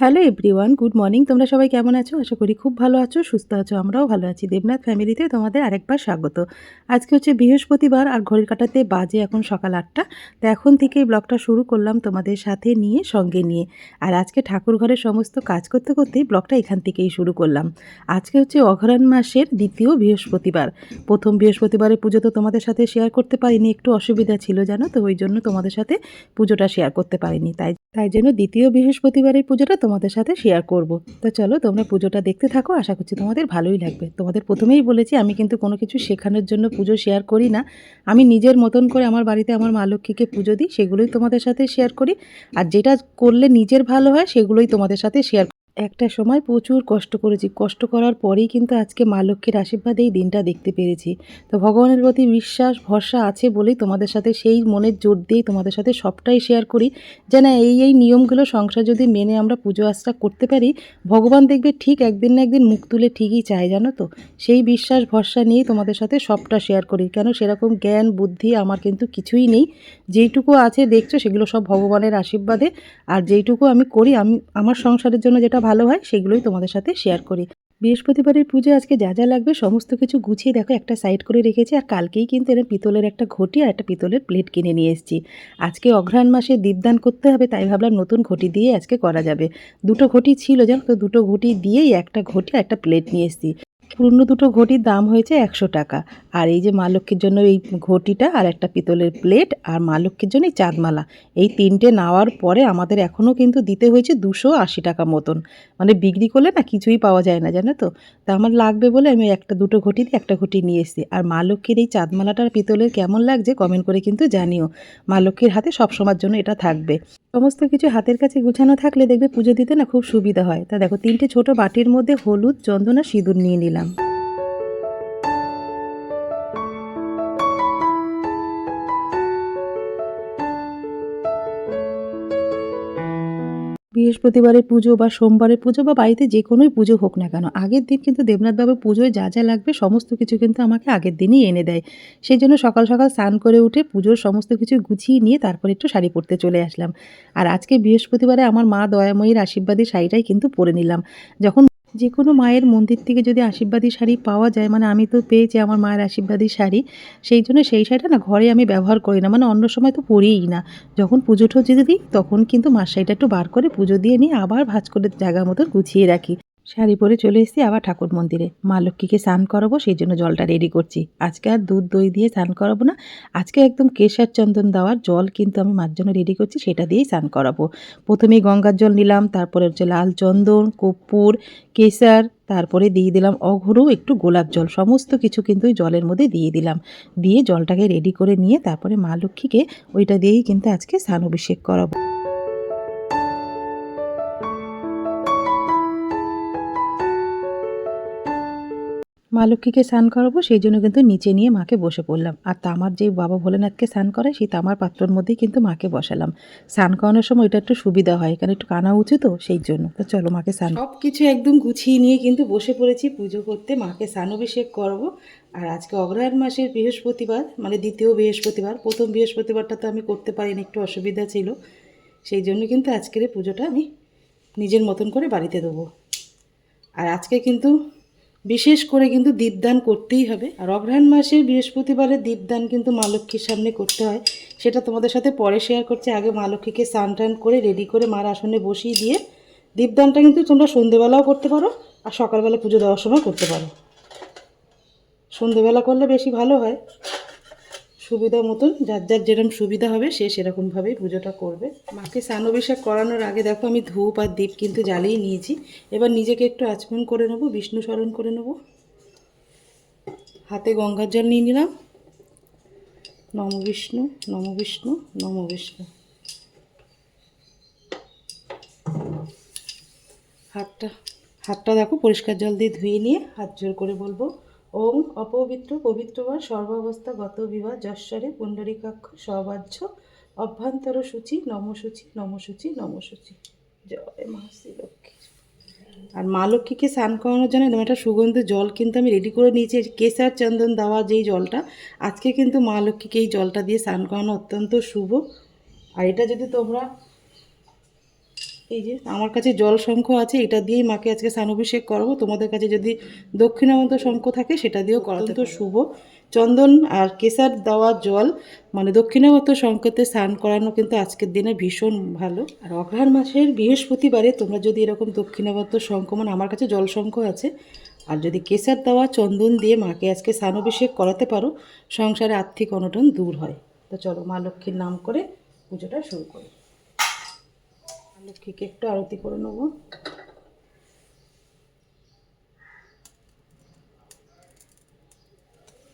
Hello everyone, good morning. তোমরা সবাই কেমন আছো? আশা করি খুব ভালো আছো, সুস্থ আছো, আমরাও ভালো আছি। দেবনাথ ফ্যামিলিতে তোমাদের আরেকবার স্বাগত। আজকে হচ্ছে বৃহস্পতিবার আর ঘড়ির কাটাতে বাজে এখন সকাল আটটা। তো এখন থেকেই ব্লগটা শুরু করলাম তোমাদের সাথে নিয়ে, সঙ্গে নিয়ে। আর আজকে ঠাকুর ঘরের সমস্ত কাজ করতে করতেই ব্লগটা এখান থেকেই শুরু করলাম। আজকে হচ্ছে অঘরান মাসের দ্বিতীয় বৃহস্পতিবার। প্রথম বৃহস্পতিবারের পুজো তো তোমাদের সাথে শেয়ার করতে পারিনি, একটু অসুবিধা ছিল জানো তো, ওই জন্য তোমাদের সাথে পুজোটা শেয়ার করতে পারিনি। তাই তাই জন্য দ্বিতীয় বৃহস্পতিবারের পুজোটা তোমাদের সাথে শেয়ার করব। তো চলো তোমরা পুজোটা দেখতে থাকো, আশা করছি তোমাদের ভালোই লাগবে। তোমাদের প্রথমেই বলেছি, আমি কিন্তু কোনো কিছু শেখানোর জন্য পুজো শেয়ার করি না। আমি নিজের মতন করে আমার বাড়িতে আমার মা লক্ষ্মীকে পুজো দিই, সেগুলোই তোমাদের সাথে শেয়ার করি। আর যেটা করলে নিজের ভালো হয়, সেগুলোই তোমাদের সাথে শেয়ার একটা সময় প্রচুর কষ্ট করেছি। কষ্ট করার পরেই কিন্তু আজকে মা লক্ষ্মীর আশীর্বাদে এই দিনটা দেখতে পেরেছি। তো ভগবানের প্রতি বিশ্বাস, ভরসা আছে বলেই তোমাদের সাথে সেই মনের জোর দিয়েই তোমাদের সাথে সবটাই শেয়ার করি। যে না এই এই নিয়মগুলো সংসার যদি মেনে আমরা পুজো আশ্রা করতে পারি, ভগবান দেখবে ঠিক একদিন না একদিন মুখ তুলে ঠিকই চায়, জানো তো? সেই বিশ্বাস, ভরসা নিয়েই তোমাদের সাথে সবটা শেয়ার করি। কেন সেরকম জ্ঞান, বুদ্ধি আমার কিন্তু কিছুই নেই। যেইটুকু আছে দেখছ সেগুলো সব ভগবানের আশীর্বাদে। আর যেইটুকু আমি করি, আমি, আমার সংসারের জন্য যেটা ভালো হয়, সেগুলোই তোমাদের সাথে শেয়ার করি। বৃহস্পতিবারের পুজো, আজকে যা যা লাগবে সমস্ত কিছু গুছিয়ে দেখো, একটা সাইড করে রেখেছি, আর কালকেই কিন্তু এর পিতলের একটা ঘটি আর একটা পিতলের প্লেট কিনে নিয়ে এসেছি। আজকে অঘ্রাণ মাসে দীপদান করতে হবে, তাই ভাবলাম নতুন ঘটি দিয়ে আজকে করা যাবে। দুটো ঘটি ছিল, জানো তো, দুটো ঘটি দিয়েই একটা ঘটি আর একটা প্লেট নিয়ে এসেছি। পুরনো দুটো ঘটির দাম হয়েছে একশো টাকা। আর এই যে মা লক্ষ্মীর জন্য এই ঘটিটা আর একটা পিতলের প্লেট আর মা লক্ষ্মীর জন্য এই চাঁদমালা। এই তিনটে নেওয়ার পরে আমাদের এখনও কিন্তু দিতে হয়েছে দুশো আশি টাকা মতন। মানে বিক্রি করলে না কিছুই পাওয়া যায় না, জানো তো? তা আমার লাগবে বলে আমি একটা দুটো ঘটি দিয়ে একটা ঘটি নিয়ে এসেছি। আর মা লক্ষ্মীর এই চাঁদমালাটার পিতলের কেমন লাগছে কমেন্ট করে কিন্তু জানিও। মা লক্ষ্মীর হাতে সবসময়ের জন্য এটা থাকবে। সমস্ত কিছু হাতের কাছে গুছানো থাকলে দেখবে পুজো দিতে না খুব সুবিধা হয়। তা দেখো, তিনটে ছোট বাটির মধ্যে হলুদ, চন্দন, সিঁদুর নিয়ে নিলাম। বৃহস্পতিবারের পুজো বা সোমবারের পুজো বা বাড়িতে যে কোনোই পুজো হোক না কেন, আগের দিন কিন্তু দেবনাথবাবু পুজোয় যা যা লাগবে সমস্ত কিছু কিন্তু আমাকে আগের দিনই এনে দেয়। সেই জন্য সকাল সকাল স্নান করে উঠে পুজোর সমস্ত কিছু গুছিয়ে নিয়ে তারপর একটু শাড়ি পরতে চলে আসলাম। আর আজকে বৃহস্পতিবারে আমার মা দয়াময়ীর আশীর্বাদী শাড়িটাই কিন্তু পরে নিলাম। যখন যে কোনো মায়ের মন্দির থেকে যদি আশীর্বাদী শাড়ি পাওয়া যায় মানে আমি তো পেয়েছি আমার মায়ের আশীর্বাদী শাড়ি, সেই জন্য সেই শাড়িটা না ঘরে আমি ব্যবহার করি না মানে অন্য সময় তো পরিই না। যখন পুজো টুজো দিই, তখন কিন্তু মার শাড়িটা একটু বার করে পুজো দিয়ে নিয়ে আবার ভাজ করে জায়গা মতো গুছিয়ে রাখি। শাড়ি পরে চলে এসেছি আবার ঠাকুর মন্দিরে। মা লক্ষ্মীকে স্নান করাবো, সেই জন্য জলটা রেডি করছি। আজকে আর দুধ, দই দিয়ে স্নান করাবো না। আজকে একদম কেশার চন্দন দেওয়ার জল কিন্তু আমি মার জন্য রেডি করছি, সেটা দিয়েই স্নান করাবো। প্রথমেই গঙ্গার জল নিলাম, তারপরে হচ্ছে লাল চন্দন, কর্পূর, কেশার, তারপরে দিয়ে দিলাম অঘরু, একটু গোলাপ জল। সমস্ত কিছু কিন্তু ওই জলের মধ্যে দিয়ে দিলাম। দিয়ে জলটাকে রেডি করে নিয়ে তারপরে মা লক্ষ্মীকে ওইটা দিয়েই কিন্তু আজকে স্নান অভিষেক করাবো। মা লক্ষ্মীকে স্নান করাবো, সেই জন্য কিন্তু নিচে নিয়ে মাকে বসে পড়লাম। আর তামার যে বাবা ভোলেনাথকে স্নান করে সেই তামার পাত্রর মধ্যেই কিন্তু মাকে বসালাম। স্নান করানোর সময় এটা একটু সুবিধা হয়, কারণ একটু কানা উঁচু তো, সেই জন্য। তো চলো মাকে স্নান সব কিছু একদম গুছিয়ে নিয়ে কিন্তু বসে পড়েছি পুজো করতে। মাকে স্নান অভিষেক করব। আর আজকে অগ্রহায়ণ মাসের বৃহস্পতিবার মানে দ্বিতীয় বৃহস্পতিবার, প্রথম বৃহস্পতিবারটা তো আমি করতে পারিনি, একটু অসুবিধা ছিল। সেই জন্য কিন্তু আজকের পুজোটা আমি নিজের মতন করে বাড়িতে দেবো। আর আজকে কিন্তু বিশেষ করে কিন্তু দীপদান করতেই হবে। আর অগ্রহায়ণ মাসের বৃহস্পতিবারে দীপদান কিন্তু মা লক্ষ্মীর সামনে করতে হয়। সেটা তোমাদের সাথে পরে শেয়ার করছি। আগে মা লক্ষ্মীকে স্নান টান করে রেডি করে মার আসনে বসিয়ে দিয়ে দীপদানটা কিন্তু তোমরা সন্ধেবেলাও করতে পারো আর সকালবেলা পুজো দেওয়ার সময় করতে পারো। সন্ধেবেলা করলে বেশি ভালো হয়। সুবিধা মতন, যার যার যেরকম সুবিধা হবে সে সেরকমভাবেই পুজোটা করবে। মাকে স্নান অভিষেক করানোর আগে দেখো আমি ধূপ আর দীপ কিন্তু জ্বালিয়ে নিয়েছি। এবার নিজেকে একটু আচমন করে নেব, বিষ্ণু স্মরণ করে নেব। হাতে গঙ্গার জল নিয়ে নিলাম। নম বিষ্ণু নম বিষ্ণু নম বিষ্ণু। হাতটা হাতটা দেখো পরিষ্কার জল দিয়ে ধুয়ে নিয়ে হাত জোর করে বলব। ওম অপবিত্র পবিত্র বা সর্বাবস্থা গত বিবাহ যশ্বরে পুণ্ডরিকাক্ষ সবাহ্য অভ্যন্তর সূচি নমসূচি নমসূচি নমসূচি জয় মা শ্রীলক্ষ্মী আর মা লক্ষ্মীকে স্নান করানোর জন্য এরকম একটা সুগন্ধ জল কিন্তু আমি রেডি করে নিয়েছি। কেশার চন্দন দেওয়া যেই জলটা, আজকে কিন্তু মা লক্ষ্মীকে এই জলটা দিয়ে স্নান করানো অত্যন্ত শুভ। আর এটা যদি তোমরা এই যে আমার কাছে জল শঙ্খ আছে এটা দিয়েই মাকে আজকে স্নানাভিষেক করাবো। তোমাদের কাছে যদি দক্ষিণামন্ত শঙ্খ থাকে সেটা দিয়েও করাতে তো শুভ। চন্দন আর কেসার দেওয়া জল মানে দক্ষিণামত শঙ্খতে স্নান করানো কিন্তু আজকের দিনে ভীষণ ভালো। আর অঘ্রাণ মাসের বৃহস্পতিবারে তোমরা যদি এরকম দক্ষিণামত শঙ্খ মানে আমার কাছে জল শঙ্খ আছে আর যদি কেসার দেওয়া চন্দন দিয়ে মাকে আজকে স্নানাভিষেক করাতে পারো সংসারে আর্থিক অনটন দূর হয়। তো চলো মা লক্ষ্মীর নাম করে পুজোটা শুরু করি। লক্ষ্মীকে একটু আরতি করে নেব।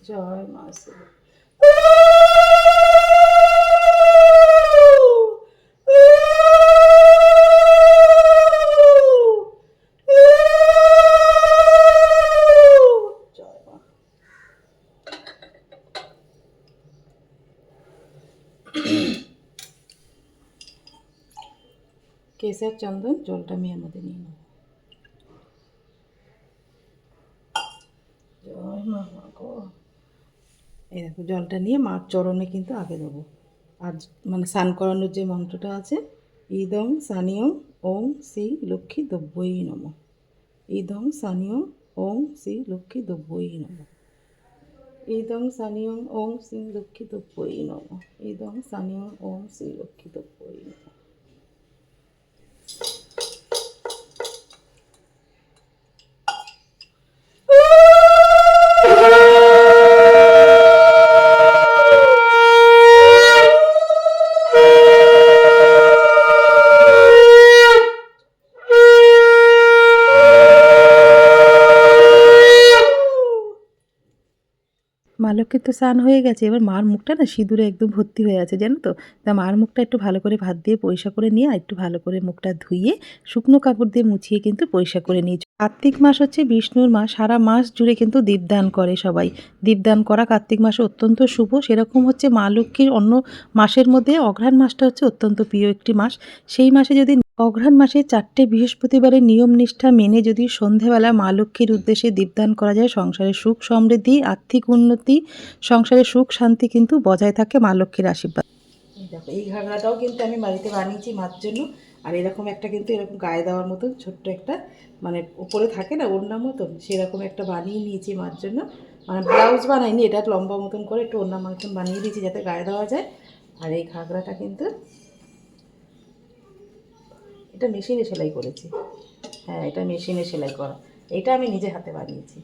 জয় মা শিবা। জয় মা কেশর চন্দন জলটা আমি এর মধ্যে নিয়ে নেব। এই দেখো, জলটা নিয়ে মার চরণে কিন্তু আগে দেবো। আর মানে স্নান করানোর যে মন্ত্রটা আছে, ইদং সানিয়ং ওং শ্রী লক্ষ্মী দব্বই নম। ইদং সানিয়ং ওং শ্রী লক্ষ্মী দব্বই নম। ইদং সানিয়ং ওং শ্রী লক্ষ্মী দব্বই নম। ইদং সানিয়ং ওং শ্রী লক্ষ্মী দব্বই নম। লক্ষ্মীর তো স্নান হয়ে গেছে। এবার মার মুখটা না সিঁদুরে একদম ভর্তি হয়ে আছে, জানো তো? তা মার মুখটা একটু ভালো করে ভাত দিয়ে পয়সা করে নিয়ে আর একটু ভালো করে মুখটা ধুয়ে শুকনো কাপড় দিয়ে মুছিয়ে কিন্তু পয়সা করে নিয়েছি কার্তিক মাস হচ্ছে বিষ্ণুর মাস। সারা মাস জুড়ে কিন্তু দীপদান করে সবাই। দীপদান করা কার্তিক মাসে অত্যন্ত শুভ। সেরকম হচ্ছে মা লক্ষ্মীর অন্য মাসের মধ্যে অঘ্রাণ মাসটা হচ্ছে অত্যন্ত প্রিয় একটি মাস। সেই মাসে যদি অঘ্রাণ মাসে চারটে বৃহস্পতিবারের নিয়ম নিষ্ঠা মেনে যদি সন্ধেবেলা মা লক্ষ্মীর উদ্দেশ্যে দীপদান করা যায়, সংসারে সুখ সমৃদ্ধি, আর্থিক উন্নতি, সংসারে সুখ শান্তি কিন্তু বজায় থাকে মা লক্ষ্মীর আশীর্বাদ। এই ঘাগরাটাও কিন্তু আমি বাড়িতে বানিয়েছি মার জন্য। আর এরকম একটা কিন্তু এরকম গায়ে দেওয়ার মতন ছোট্ট একটা মানে উপরে থাকে না ওড়না মতন, সেরকম একটা বানিয়ে নিয়েছি মার জন্য। মানে ব্লাউজ বানাইনি, এটা লম্বা মতন করে একটু ওড়না মতন বানিয়ে দিয়েছি যাতে গায়ে দেওয়া যায়। আর এই ঘাগরাটা কিন্তু এটা মেশিনে সেলাই করেছি। হ্যাঁ এটা মেশিনে সেলাই করা। এটা আমি নিজে হাতে বানিয়েছি।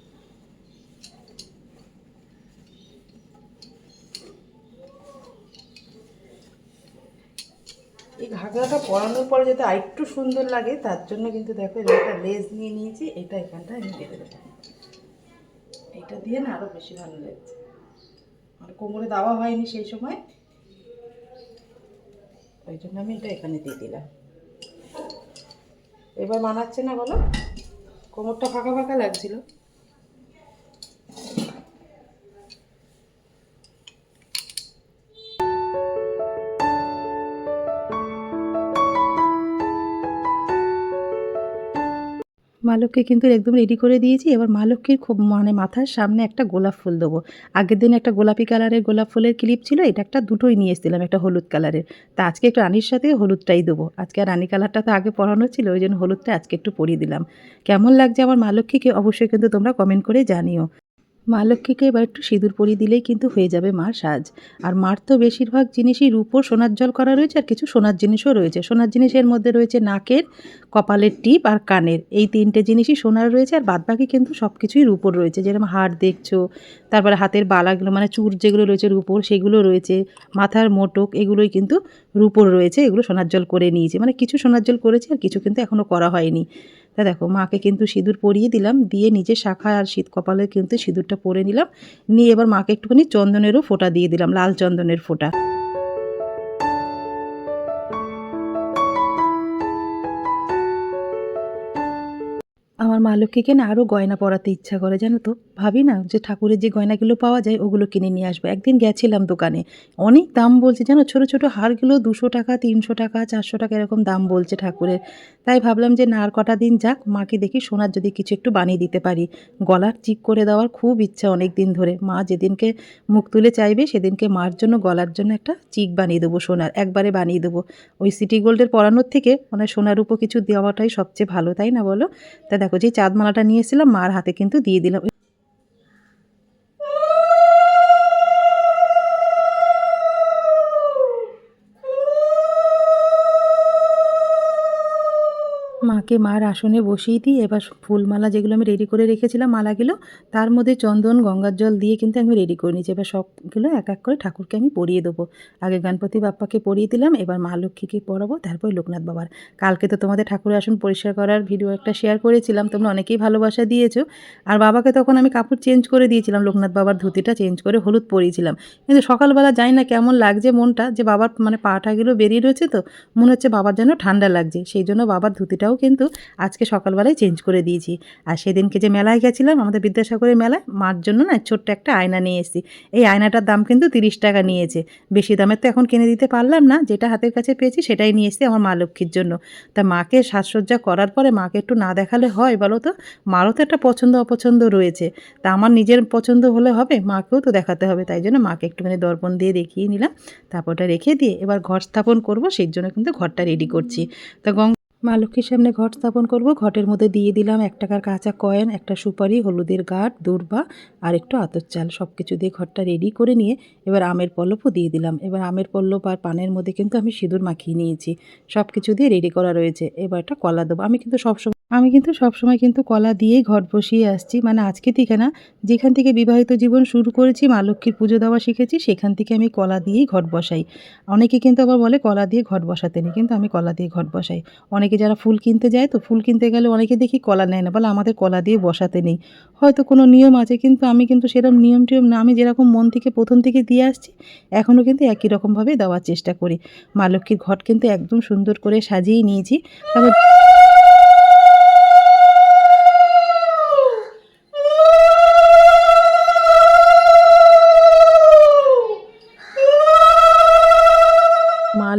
এই ঘাগরাটা পরানোর পরে যাতে আরেকটু সুন্দর লাগে, তার জন্য কিন্তু দেখো একটা লেজ নিয়ে নিয়েছি, এটা এখানটা আমি বেঁধে দেবো। এটা দিয়ে না আরও বেশি ভালো লাগছে। আর কোমরে দেওয়া হয়নি সেই সময়। ওই জন্য আমি এটা এখানে দিয়ে দিলাম। এবার মানাচ্ছে না বলো? কোমরটা ফাঁকা ফাঁকা লাগছিল। লক্ষ্মী কিন্তু একদম রেডি করে দিয়েছি। এবার মা লক্ষ্মীর খুব মানে মাথার সামনে একটা গোলাপ ফুল দেবো। আগের দিন একটা গোলাপি কালারের গোলাপ ফুলের ক্লিপ ছিল, এটা একটা দুটোই নিয়ে এসেছিলাম, একটা হলুদ কালারের। তা আজকে একটু রানীর সাথে হলুদটাই দেবো। আজকে আর রানী কালারটা তো আগে পরানো ছিল, ওই জন্য হলুদটা আজকে একটু পরিয়ে দিলাম। কেমন লাগছে আমার মা লক্ষ্মীকে অবশ্যই কিন্তু তোমরা কমেন্ট করে জানিও। মা লক্ষ্মীকে এবার একটু সিঁদুর পরিয়ে দিলেই কিন্তু হয়ে যাবে মার সাজ। আর মার তো বেশিরভাগ জিনিসই রূপো সোনার জল করা রয়েছে আর কিছু সোনার জিনিসও রয়েছে। সোনার জিনিসের মধ্যে রয়েছে নাকের, কপালের টিপ আর কানের। এই তিনটে জিনিসই সোনার রয়েছে আর বাদবাকি কিন্তু সব কিছুই রূপোর রয়েছে। যেরকম হাড় দেখছ, তারপরে হাতের বালাগুলো মানে চুর যেগুলো রয়েছে রূপোর, সেগুলো রয়েছে। মাথার মোটক, এগুলোই কিন্তু রূপোর রয়েছে। এগুলো সোনার জল করে নিয়েছে। মানে কিছু সোনার জল করেছে আর কিছু কিন্তু এখনও করা হয়নি। তা দেখো, মাকে কিন্তু সিঁদুর পরিয়ে দিলাম, দিয়ে নিজে শাখা আর শীত কপালে কিন্তু সিঁদুরটা পরে নিলাম, নিয়ে এবার মাকে একটুখানি চন্দনেরও ফোঁটা দিয়ে দিলাম, লাল চন্দনের ফোঁটা। আমার মা লক্ষ্মীকে না আরও গয়না পরাতে ইচ্ছা করে, জানো তো? ভাবি না যে ঠাকুরের যে গয়নাগুলো পাওয়া যায় ওগুলো কিনে নিয়ে আসব। একদিন গেছিলাম দোকানে। অনেক দাম বলছে, জানো? ছোটো ছোটো হারগুলো দুশো টাকা, তিনশো টাকা, চারশো টাকা এরকম দাম বলছে ঠাকুরের। তাই ভাবলাম যে না, আর কটা দিন যাক, মাকে দেখি সোনার যদি কিছু একটু বানিয়ে দিতে পারি। গলার চিক করে দেওয়ার খুব ইচ্ছা অনেক দিন ধরে। মা যেদিনকে মুখ তুলে চাইবে, সেদিনকে মার জন্য, গলার জন্য একটা চিক বানিয়ে দেবো, সোনার। একবারে বানিয়ে দেবো। ওই সিটি গোল্ডের পরানোর থেকে মানে সোনার উপর কিছু দেওয়াটাই সবচেয়ে ভালো, তাই না বলো? তা দেখো, যে চাঁদমালাটা নিয়ে এসেছিলাম মার হাতে কিন্তু দিয়ে দিলাম। মাকে মার আসনে বসিয়ে দিই এবার ফুলমালা যেগুলো আমি রেডি করে রেখেছিলাম মালাগুলো, তার মধ্যে চন্দন, গঙ্গার জল দিয়ে কিন্তু আমি রেডি করে নিয়েছি। এবার সবগুলো এক এক করে ঠাকুরকে আমি পরিয়ে দেবো। আগে গণপতি বাপ্পাকে পরিয়ে দিলাম, এবার মা লক্ষ্মীকে পরাবো, তারপর লোকনাথ বাবার। কালকে তো তোমাদের ঠাকুরের আসন পরিষ্কার করার ভিডিও একটা শেয়ার করেছিলাম, তোমরা অনেকেই ভালোবাসা দিয়েছ। আর বাবাকে তখন আমি কাপড় চেঞ্জ করে দিয়েছিলাম, লোকনাথ বাবার ধুতিটা চেঞ্জ করে হলুদ পরিয়েছিলাম। কিন্তু সকালবেলা যাই না কেমন লাগছে মনটা, যে বাবার মানে পাটাগুলো বেরিয়ে রয়েছে তো, মনে হচ্ছে বাবার যেন ঠান্ডা লাগছে। সেই জন্য বাবার ধুতিটাও কিন্তু আজকে সকালবেলায় চেঞ্জ করে দিয়েছি। আর সেদিনকে যে মেলায় গেছিলাম, আমাদের বিদ্যাসাগরের মেলায়, মার জন্য না ছোট্ট একটা আয়না নিয়ে এসেছি। এই আয়নাটার দাম কিন্তু তিরিশ টাকা নিয়েছে। বেশি দামের তো এখন কিনে দিতে পারলাম না, যেটা হাতের কাছে পেয়েছি সেটাই নিয়ে এসেছি আমার মা লক্ষ্মীর জন্য। তা মাকে সাজসজ্জা করার পরে মাকে একটু না দেখালে হয় বলো তো? মারও তো একটা পছন্দ অপছন্দ রয়েছে। তা আমার নিজের পছন্দ হলে হবে, মাকেও তো দেখাতে হবে। তাই জন্য মাকে একটুখানি দর্পণ দিয়ে দেখিয়ে নিলাম। তারপর ওটা রেখে দিয়ে এবার ঘর স্থাপন করব, সেই জন্য কিন্তু ঘরটা রেডি করছি। তা গঙ্গা মা লক্ষ্মীর সামনে ঘট স্থাপন করব। ঘটের মধ্যে দিয়ে দিলাম এক টাকার কাঁচা কয়েন, একটা সুপারি, হলুদের গাঁট, দূর্বা আর একটু আতর চাল। সব কিছু দিয়ে ঘরটা রেডি করে নিয়ে এবার আমের পল্লবও দিয়ে দিলাম। এবার আমের পল্লব আর পানের মধ্যে কিন্তু আমি সিঁদুর মাখিয়ে নিয়েছি। সব কিছু দিয়ে রেডি করা রয়েছে। এবার একটা কলা দেবো। আমি কিন্তু সবসময় আমি কিন্তু সবসময় কিন্তু কলা দিয়েই ঘট বসিয়ে আসছি। মানে আজকে থেকে না, যেখান থেকে বিবাহিত জীবন শুরু করেছি, মা লক্ষ্মীর পুজো দেওয়া শিখেছি, সেখান থেকে আমি কলা দিয়েই ঘট বসাই। অনেকে কিন্তু আবার বলে, কলা দিয়ে ঘট বসাতে নেই। কিন্তু আমি কলা দিয়ে ঘট বসাই। অনেকে যারা ফুল কিনতে যায়, তো ফুল কিনতে গেলে অনেকে দেখি কলা নেয় না। বলে, আমাদের কলা দিয়ে বসাতে নেই। হয়তো কোনো নিয়ম আছে, কিন্তু আমি কিন্তু সেরকম নিয়ম টিয়ম না। আমি যেরকম মন থেকে প্রথম থেকে দিয়ে আসছি, এখনও কিন্তু একই রকমভাবে দেওয়ার চেষ্টা করি। মা লক্ষ্মীর ঘট কিন্তু একদম সুন্দর করে সাজিয়ে নিয়েছি। তবে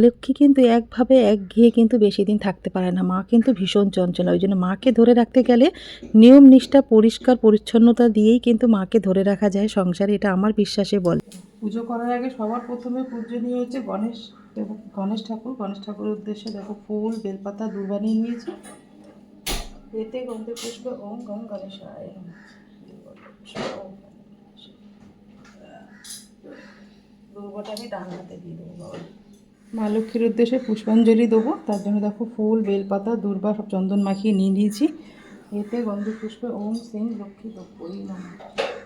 লক্ষ্মী কিন্তু একভাবে একঘেয়ে কিন্তু বেশি দিন থাকতে পারে না। মা কিন্তু ভীষণ চঞ্চল। ওই জন্য মাকে ধরে রাখতে গেলে নিয়ম, নিষ্ঠা, পরিষ্কার, পরিচ্ছন্নতা দিয়েই কিন্তু মাকে ধরে রাখা যায় সংসারে। এটা আমার বিশ্বাসে বলে। পুজো করার আগে সবার প্রথমে পূজনীয় হচ্ছে গণেশ গণেশ ঠাকুর, গণেশ ঠাকুরের উদ্দেশ্যে দেখো ফুল, বেলপাতা দূর্বা নিয়ে নিয়েছি। এতে গন্ধে পুষ্প, ওম গম। দুর্বাটা আমি ডান হাতে দিয়ে দেবো, বাবা। মা লক্ষ্মীর উদ্দেশ্যে পুষ্পাঞ্জলি দেবো। তার জন্য দেখো ফুল, বেলপাতা, দুর্বা, সব চন্দন মাখিয়ে নিয়ে নিয়েছি। এতে গন্ধ পুষ্পে ওম সিং লক্ষ্মী দপ্পই নম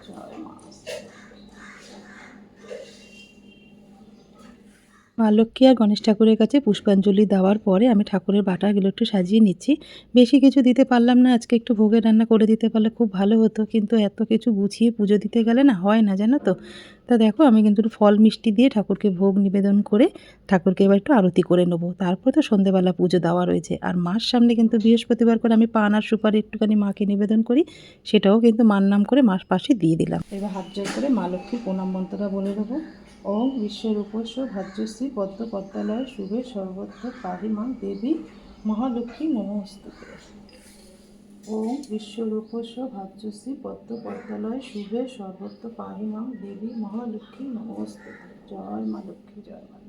জয় মা। মা লক্ষ্মী আর গণেশ ঠাকুরের কাছে পুষ্পাঞ্জলি দেওয়ার পরে আমি ঠাকুরের বাটাগুলো একটু সাজিয়ে নিচ্ছি। বেশি কিছু দিতে পারলাম না, আজকে একটু ভোগের রান্না করে দিতে পারলে খুব ভালো হতো, কিন্তু এত কিছু গুছিয়ে পুজো দিতে গেলে না হয় না, জানো তো? তা দেখো, আমি কিন্তু একটু ফল মিষ্টি দিয়ে ঠাকুরকে ভোগ নিবেদন করে ঠাকুরকে এবার একটু আরতি করে নেব। তারপর তো সন্ধেবেলা পুজো দেওয়া রয়েছে। আর মার সামনে কিন্তু বৃহস্পতিবার করে আমি পান আর সুপারি একটুখানি মাকে নিবেদন করি, সেটাও কিন্তু মার নাম করে মার পাশে দিয়ে দিলাম। এবার হাত জোর করে মা লক্ষ্মীর প্রণাম মন্ত্রটা বলে দেবো। ওম বিশ্বরূপস্ব ভাজ্যশ্রী পদ্মপত্তালয় শুভে সর্বত্র পাহিমা দেবী মহালক্ষ্মী নমস্তুতে। ওম বিশ্বরূপস্য ভাজ্যশ্রী পদ্মপত্তালয় শুভে সর্বত্র পাহিমাম দেবী মহালক্ষ্মী নমস্তে জয় মা লক্ষ্মী, জয় মা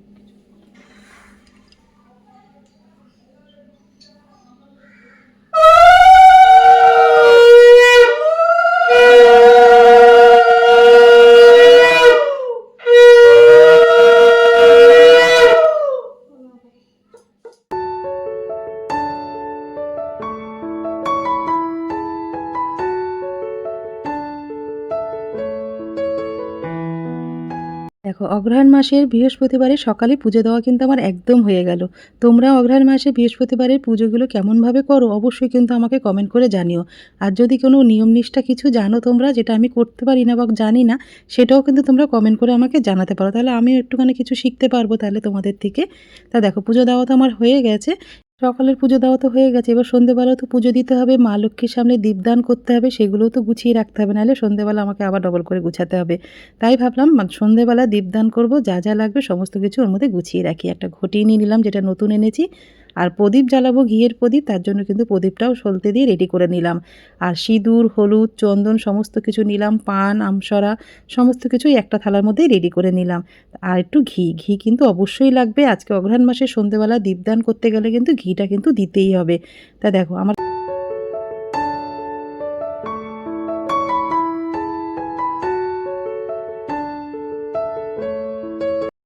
অগ্রহায়ণ মাসের বৃহস্পতিবারে সকালে পুজো দেওয়া কিন্তু আমার একদম হয়ে গেল। তোমরা অগ্রহায়ণ মাসে বৃহস্পতিবারের পুজোগুলো কেমনভাবে করো অবশ্যই কিন্তু আমাকে কমেন্ট করে জানিও। আর যদি কোনো নিয়ম নিষ্ঠা কিছু জানো তোমরা, যেটা আমি করতে পারি না বা জানি না, সেটাও কিন্তু তোমরা কমেন্ট করে আমাকে জানাতে পারো। তাহলে আমিও একটুখানি কিছু শিখতে পারব তাহলে তোমাদের থেকে। তা দেখো, পুজো দেওয়া তো আমার হয়ে গেছে। সকালের পুজো দেওয়া তো হয়ে গেছে, এবার সন্ধেবেলা তো পুজো দিতে হবে, মা লক্ষ্মীর সামনে দীপদান করতে হবে, সেগুলোও তো গুছিয়ে রাখতে হবে, নাহলে সন্ধ্যেবেলা আমাকে আবার ডবল করে গুছাতে হবে। তাই ভাবলাম সন্ধেবেলা দীপদান করব, যা যা লাগবে সমস্ত কিছু ওর মধ্যে গুছিয়ে রাখি। একটা ঘটি নিয়ে নিলাম, যেটা নতুন এনেছি আর প্রদীপ জ্বালাবো ঘিয়ের প্রদীপ, তার জন্য কিন্তু প্রদীপটাও সলতে দিয়ে রেডি করে নিলাম। আর সিঁদুর, হলুদ, চন্দন সমস্ত কিছু নিলাম, পান, আমসরা সমস্ত কিছুই একটা থালার মধ্যেই রেডি করে নিলাম। আর একটু ঘি ঘি কিন্তু অবশ্যই লাগবে। আজকে অঘ্রাণ মাসে সন্ধেবেলা দীপদান করতে গেলে কিন্তু ঘিটা কিন্তু দিতেই হবে। তা দেখো, আমার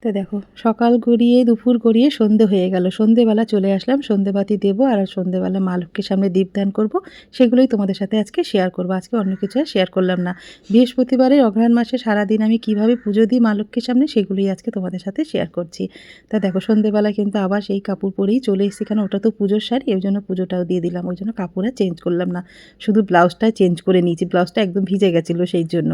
তো দেখো, সকাল গড়িয়ে, দুপুর গড়িয়ে সন্ধে হয়ে গেল। সন্ধেবেলা চলে আসলাম, সন্ধেবাতি দেবো আর সন্ধেবেলা মা লক্ষ্মীর সামনে দীপদান করব। সেগুলোই তোমাদের সাথে আজকে শেয়ার করব। আজকে অন্য কিছু আর শেয়ার করলাম না। বৃহস্পতিবারে অঘ্রাণ মাসে সারাদিন আমি কীভাবে পুজো দিই মা লক্ষ্মীর সামনে, সেগুলোই আজকে তোমাদের সাথে শেয়ার করছি। তা দেখো, সন্ধেবেলা কিন্তু আবার সেই কাপড় পরেই চলে এসেছি। কারণ ওটা তো পুজোর শাড়ি ওই জন্য পুজোটাও দিয়ে দিলাম। ওই জন্য কাপড় আর চেঞ্জ করলাম না। শুধু ব্লাউজটা চেঞ্জ করে নিয়েছি। ব্লাউজটা একদম ভিজে গেছিল সেই জন্য।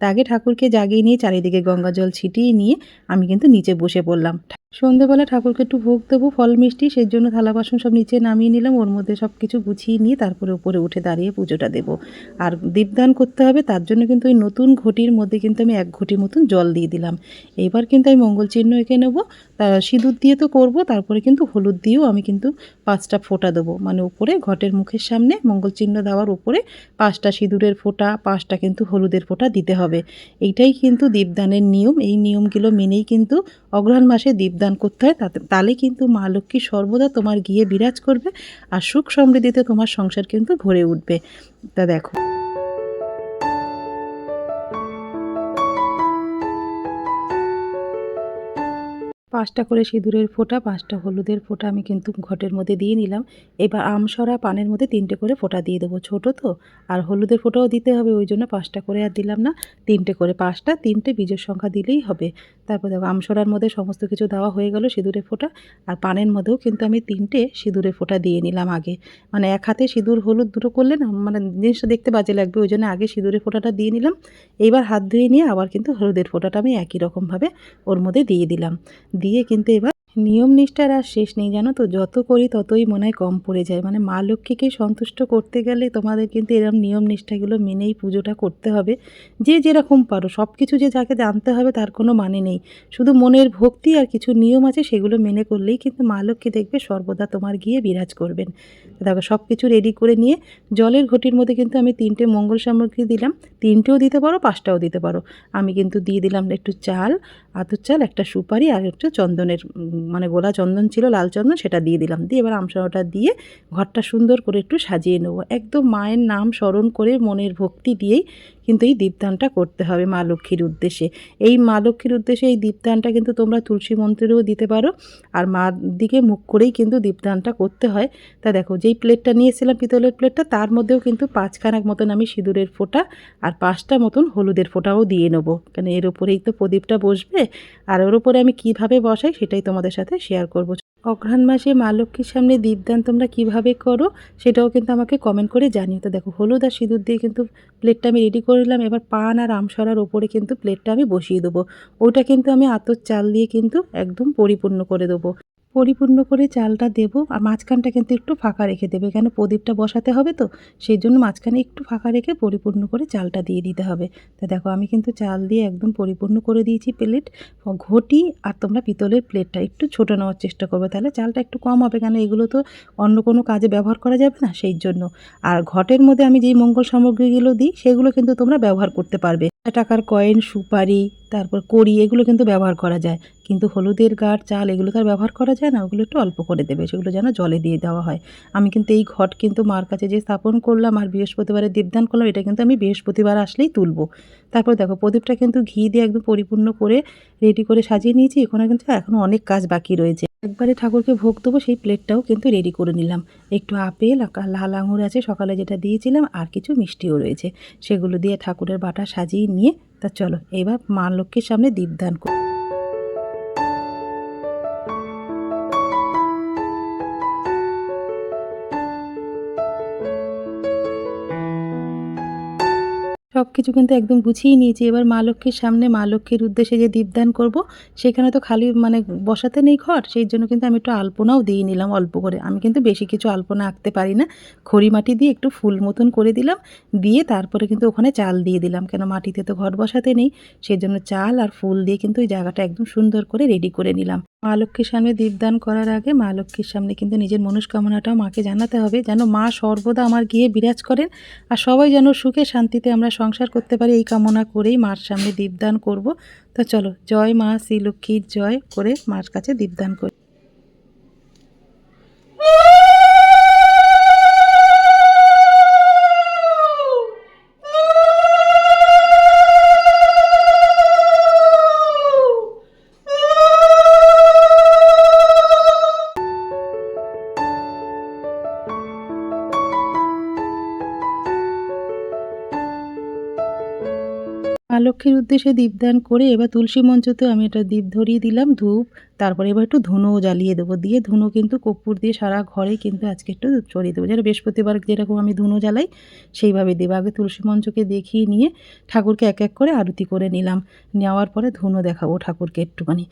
তা আগে ঠাকুরকে জাগিয়ে নিয়ে চারিদিকে গঙ্গা জল ছিটিয়ে নিয়ে আমি কিন্তু নিচে বসে পড়লাম। সন্ধেবেলা ঠাকুরকে একটু ভোগ দেবো, ফল, মিষ্টি, সেই জন্য থালা বাসন সব নিচে নামিয়ে নিলাম। ওর মধ্যে সব কিছু গুছিয়ে নিয়ে তারপরে উপরে উঠে দাঁড়িয়ে পুজোটা দেবো। আর দীপদান করতে হবে, তার জন্য কিন্তু ওই নতুন ঘটির মধ্যে কিন্তু আমি এক ঘটি মতন জল দিয়ে দিলাম। এবার কিন্তু আমি মঙ্গল চিহ্ন এঁকে নেব, তা সিঁদুর দিয়ে তো করব, তারপরে কিন্তু হলুদ দিয়েও আমি কিন্তু পাঁচটা ফোঁটা দেবো। মানে উপরে, ঘটের মুখের সামনে মঙ্গল চিহ্ন দেওয়ার উপরে পাঁচটা সিঁদুরের ফোঁটা, পাঁচটা কিন্তু হলুদের ফোঁটা দিতে হবে। এইটাই কিন্তু দীপদানের নিয়ম। এই নিয়মগুলো মেনেই কিন্তু অগ্রহায়ণ মাসে দীপদান করতে হয়, তাতে তাহলে কিন্তু মা লক্ষ্মী সর্বদা তোমার গিয়ে বিরাজ করবে আর সুখ সমৃদ্ধিতে তোমার সংসার কিন্তু ভরে উঠবে। তা দেখো। পাঁচটা করে সিঁদুরের ফোঁটা, পাঁচটা হলুদের ফোঁটা আমি কিন্তু ঘটের মধ্যে দিয়ে নিলাম। এবার আমসরা পানের মধ্যে তিনটে করে ফোঁটা দিয়ে দেবো। ছোটো তো, আর হলুদের ফোঁটাও দিতে হবে, ওই জন্য পাঁচটা করে আর দিলাম না। তিনটে করে পাঁচটা, তিনটে বীজের সংখ্যা দিলেই হবে। তারপর দেখো আমসরার মধ্যে সমস্ত কিছু দেওয়া হয়ে গেল সিঁদুরের ফোঁটা, আর পানের মধ্যেও কিন্তু আমি তিনটে সিঁদুরের ফোঁটা দিয়ে নিলাম আগে। মানে এক হাতে সিঁদুর, হলুদ দুটো করলে না মানে জিনিসটা দেখতে বাজে লাগবে, ওই জন্য আগে সিঁদুরের ফোঁটাটা দিয়ে নিলাম। এইবার হাত ধুয়ে নিয়ে আবার কিন্তু হলুদের ফোঁটাটা আমি একই রকমভাবে ওর মধ্যে দিয়ে দিলাম। দিয়ে কিন্তু এবার নিয়ম নিষ্ঠার আর শেষ নেই, জানো তো? যত করি ততই মনে হয় কম পড়ে যায়। মানে মা লক্ষ্মীকে সন্তুষ্ট করতে গেলে তোমাদের কিন্তু এরকম নিয়ম নিষ্ঠাগুলো মেনেই পুজোটা করতে হবে। যে যেরকম পারো সব কিছু যে যাকে জানতে হবে তার কোনো মানে নেই। শুধু মনের ভক্তি আর কিছু নিয়ম আছে সেগুলো মেনে করলেই কিন্তু মা লক্ষ্মী দেখবে সর্বদা তোমার গিয়ে বিরাজ করবেন। দেখো সব কিছু রেডি করে নিয়ে জলের ঘটির মধ্যে কিন্তু আমি তিনটে মঙ্গল সামগ্রী দিলাম। তিনটেও দিতে পারো, পাঁচটাও দিতে পারো। আমি কিন্তু দিয়ে দিলাম একটু চাল, আতর চাল, একটা সুপারি আর একটু চন্দনের মানে গোলা চন্দন ছিল, লাল চন্দন, সেটা দিয়ে দিলাম। দিয়ে এবার আমসরাটা দিয়ে ঘরটা সুন্দর করে একটু সাজিয়ে নেব। একদম মায়ের নাম স্মরণ করে মনের ভক্তি দিয়েই কিন্তু এই দীপদানটা করতে হবে মা লক্ষ্মীর উদ্দেশ্যে। এই মা লক্ষ্মীর উদ্দেশ্যে এই দীপদানটা কিন্তু তোমরা তুলসী মন্ত্রেও দিতে পারো। আর মার দিকে মুখ করেই কিন্তু দীপদানটা করতে হয়। তা দেখো, যেই প্লেটটা নিয়েছিলাম, পিতলের প্লেটটা, তার মধ্যেও কিন্তু পাঁচখানাক মতন আমি সিঁদুরের ফোঁটা আর পাঁচটা মতন হলুদের ফোঁটাও দিয়ে নেব। কেন, এর ওপরেই তো প্রদীপটা বসবে। আর ওর ওপরে আমি কীভাবে বসাই সেটাই তোমাদের সাথে শেয়ার করব। অঘ্রাণ মাসে মা লক্ষ্মীর সামনে দীপদান তোমরা কীভাবে করো, সেটাও কিন্তু আমাকে কমেন্ট করে জানিও। তো দেখো, হলুদ আর সিঁদুর দিয়ে কিন্তু প্লেটটা আমি রেডি করে নিলাম। এবার পান আর আমসরার ওপরে কিন্তু প্লেটটা আমি বসিয়ে দেবো। ওটা কিন্তু আমি আতর চাল দিয়ে কিন্তু একদম পরিপূর্ণ করে দেবো। পরিপূর্ণ করে চালটা দেবো আর মাঝখানটা কিন্তু একটু ফাঁকা রেখে দেবে। কেন? প্রদীপটা বসাতে হবে তো, সেই জন্য মাঝখানে একটু ফাঁকা রেখে পরিপূর্ণ করে চালটা দিয়ে দিতে হবে। তা দেখো, আমি কিন্তু চাল দিয়ে একদম পরিপূর্ণ করে দিয়েছি প্লেট। ঘটি আর তোমরা পিতলের প্লেটটা একটু ছোটো নেওয়ার চেষ্টা করবে। তাহলে চালটা একটু কম হবে। কেন? এগুলো তো অন্য কোনো কাজে ব্যবহার করা যাবে না সেই জন্য। আর ঘটের মধ্যে আমি যেই মঙ্গল সামগ্রীগুলো দিই, সেগুলো কিন্তু তোমরা ব্যবহার করতে পারবে। টাকার কয়েন, সুপারি, তারপর কড়ি, এগুলো কিন্তু ব্যবহার করা যায়। কিন্তু হলুদের গাঢ় চাল, এগুলো তো আর ব্যবহার করা যায় না, ওগুলো একটু অল্প করে দেবে, সেগুলো যেন জলে দিয়ে দেওয়া হয়। আমি কিন্তু এই ঘট কিন্তু মার কাছে যে স্থাপন করলাম আর বৃহস্পতিবারে দীপদান করলাম, এটা কিন্তু আমি বৃহস্পতিবার আসলেই তুলবো। তারপর দেখো, প্রদীপটা কিন্তু ঘি দিয়ে একদম পরিপূর্ণ করে রেডি করে সাজিয়ে নিয়েছি, এখানে কিন্তু এখনও অনেক কাজ বাকি রয়েছে। একবারে ঠাকুরকে ভোগ দেবো, সেই প্লেটটাও কিন্তু রেডি করে নিলাম। একটু আপেল লাল আঙুর আছে, সকালে যেটা দিয়েছিলাম, আর কিছু মিষ্টিও রয়েছে। সেগুলো দিয়ে ঠাকুরের বাটা সাজিয়ে নিয়ে, তা চলো, এবার মা লক্ষ্মীর সামনে দীপদান করি সব কিছু কিন্তু একদম গুছিয়ে নিয়েছি। এবার মা লক্ষ্মীর সামনে, মা লক্ষ্মীর উদ্দেশ্যে যে দীপদান করব, সেখানে তো খালি মানে বসাতে নেই ঘর, সেই জন্য কিন্তু আমি একটু আলপনাও দিয়ে নিলাম অল্প করে। আমি কিন্তু বেশি কিছু আলপনা আঁকতে পারি না। খড়ি মাটি দিয়ে একটু ফুল মতন করে দিলাম, দিয়ে তারপরে কিন্তু ওখানে চাল দিয়ে দিলাম, কেন মাটিতে তো ঘর বসাতে নেই। সেই জন্য চাল আর ফুল দিয়ে কিন্তু ওই জায়গাটা একদম সুন্দর করে রেডি করে নিলাম। মা লক্ষ্মীর সামনে দীপদান করার আগে মা লক্ষ্মীর সামনে কিন্তু নিজের মনস্কামনাটাও মাকে জানাতে হবে। যেন মা সর্বদা আমার গিয়ে বিরাজ করেন আর সবাই যেন সুখে শান্তিতে আমরা সংসার করতে পারি, এই কামনা করেই মার সামনে দীপদান করব। তো চলো, জয় মা, শ্রী লক্ষ্মীর জয় করে মার কাছে দীপদান করি। লক্ষ্মীর উদ্দেশ্যে দীপদান করে এবার তুলসী মঞ্চতে আমি এটা দীপ ধরিয়ে দিলাম, ধূপ। তারপরে এবার একটু ধুনোও জ্বালিয়ে দেবো। দিয়ে ধুনো কিন্তু কর্পূর দিয়ে সারা ঘরে কিন্তু আজকে একটু ছড়িয়ে দেবো। যেটা বৃহস্পতিবার যেরকম আমি ধুনো জ্বালাই, সেইভাবে দেবো। আগে তুলসী মঞ্চকে দেখিয়ে নিয়ে ঠাকুরকে এক এক করে আরতি করে নিলাম। নেওয়ার পরে ধুনো দেখাবো ঠাকুরকে একটুখানি।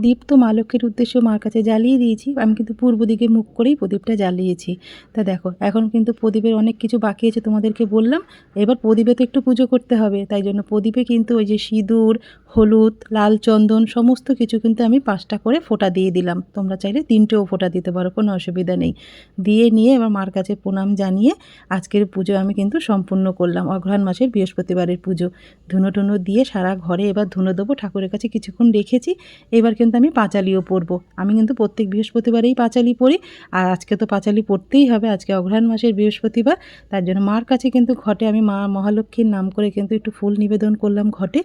দীপ তো মা উদ্দেশ্যে মার কাছে জ্বালিয়ে দিয়েছি। আমি কিন্তু পূর্ব দিকে মুখ করেই প্রদীপটা জ্বালিয়েছি। তা দেখো, এখন কিন্তু প্রদীপের অনেক কিছু বাকি আছে তোমাদেরকে বললাম। এবার প্রদীপে তো একটু পুজো করতে হবে, তাই জন্য প্রদীপে কিন্তু ওই যে সিঁদুর হলুদ, লাল চন্দন, সমস্ত কিছু কিন্তু আমি পাঁচটা করে ফোঁটা দিয়ে দিলাম। তোমরা চাইলে তিনটেও ফোঁটা দিতে পারো, কোনো অসুবিধা নেই। দিয়ে নিয়ে এবার মার কাছে প্রণাম জানিয়ে আজকের পুজো আমি কিন্তু সম্পূর্ণ করলাম। অঘ্রাণ মাসের বৃহস্পতিবারের পুজো। ধুনো টুনো দিয়ে সারা ঘরে এবার ধুনো দেবো। ঠাকুরের কাছে কিছুক্ষণ রেখেছি। এবার কিন্তু আমি পাঁচালিও পরবো। আমি কিন্তু প্রত্যেক বৃহস্পতিবারেই পাঁচালি পড়ি আর আজকে তো পাঁচালি পড়তেই হবে। আজকে অঘ্রাণ মাসের বৃহস্পতিবার। তার জন্য মার কাছে কিন্তু ঘটে আমি মা মহালক্ষ্মীর নাম করে কিন্তু একটু ফুল নিবেদন করলাম ঘটে।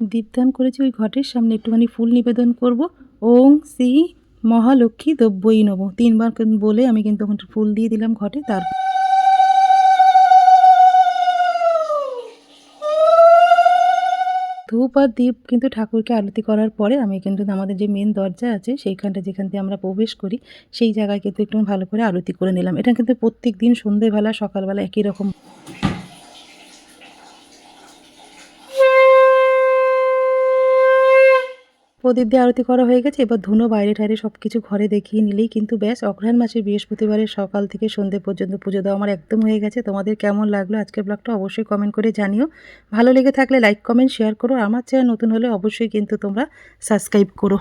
দীপদান করেছি ওই ঘটের সামনে, একটুখানি ফুল নিবেদন করব। ওং শ্রী মহালক্ষ্মী দ্রব্যই নব তিনবার বলে আমি কিন্তু ফুল দিয়ে দিলাম ঘটে, তার ধূপ আর দ্বীপ কিন্তু ঠাকুরকে আরতি করার পরে আমি কিন্তু আমাদের যে মেন দরজা আছে, সেইখানটা যেখান দিয়ে আমরা প্রবেশ করি, সেই জায়গায় কিন্তু একটু ভালো করে আরতি করে নিলাম। এটা কিন্তু প্রত্যেক দিন সন্ধেবেলা, সকালবেলা একই রকম। প্রদীপ দিয়ে আরতি করা হয়ে গেছে। এবার ধুনো বাইরে ঠাইরে সব কিছু ঘরে দেখিয়ে নিলেই কিন্তু ব্যাস, অঘ্রাণ মাসের বৃহস্পতিবারের সকাল থেকে সন্ধে পর্যন্ত পুজো দেওয়া আমার একদম হয়ে গেছে। তোমাদের কেমন লাগল আজকের ব্লগটা অবশ্যই কমেন্ট করে জানিও। ভালো লেগে থাকলে লাইক কমেন্ট শেয়ার করো। আমার চ্যানেল নতুন হলে অবশ্যই কিন্তু তোমরা সাবস্ক্রাইব করো।